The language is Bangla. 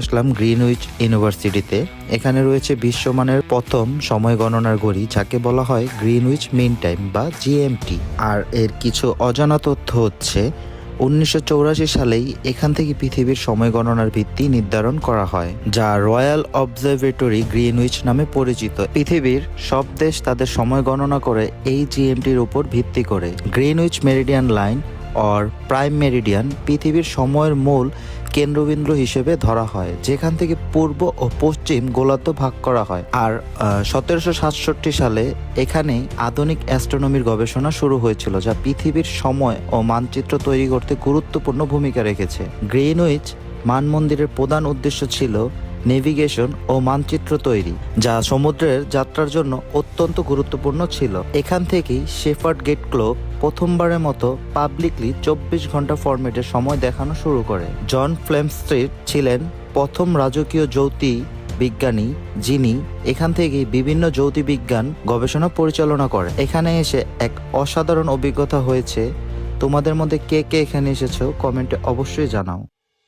আসলাম গ্রিনউইচ ইউনিভার্সিটিতে। এখানে রয়েছে বিশ্বমানের প্রথম সময় গণনার ঘড়ি, যাকে বলা হয় গ্রিনউইচ মিন টাইম বা জিএমটি। আর এর কিছু অজানা তথ্য হচ্ছে, উনিশশো সালেই এখান থেকে পৃথিবীর সময় গণনার ভিত্তি নির্ধারণ করা হয়, যা রয়্যাল অবজারভেটরি গ্রিনউইচ নামে পরিচিত। পৃথিবীর সব দেশ তাদের সময় গণনা করে এই জিএমটির উপর ভিত্তি করে। Greenwich meridian line or prime meridian পৃথিবীর সময়ের মূল কেন্দ্রবিন্দু হিসেবে ধরা হয়, যেখান থেকে পূর্ব ও পশ্চিম গোলার্ধ ভাগ করা হয়। আর সতেরোশো সাতষট্টি সালে এখানে আধুনিক অ্যাস্ট্রোনমির গবেষণা শুরু হয়েছিল, যা পৃথিবীর সময় ও মানচিত্র তৈরি করতে গুরুত্বপূর্ণ ভূমিকা রেখেছে। গ্রিনউইচ মানমন্দিরের প্রধান উদ্দেশ্য ছিল নেভিগেশন ও মানচিত্র তৈরি, যা সমুদ্রের যাত্রার জন্য অত্যন্ত গুরুত্বপূর্ণ ছিল। এখান থেকেই শেফার্ড গেট ক্লোব প্রথমবারের মতো পাবলিকলি চব্বিশ ঘণ্টা ফরম্যাটে সময় দেখানো শুরু করে। জন ফ্লেমস্ট্রিট ছিলেন প্রথম রাজকীয় জ্যোতি বিজ্ঞানী, যিনি এখান থেকেই বিভিন্ন জ্যোতির্বিজ্ঞান গবেষণা পরিচালনা করে এখানে এসে এক অসাধারণ অভিজ্ঞতা হয়েছে। তোমাদের মধ্যে কে কে এখানে এসেছ? কমেন্টে অবশ্যই জানাও।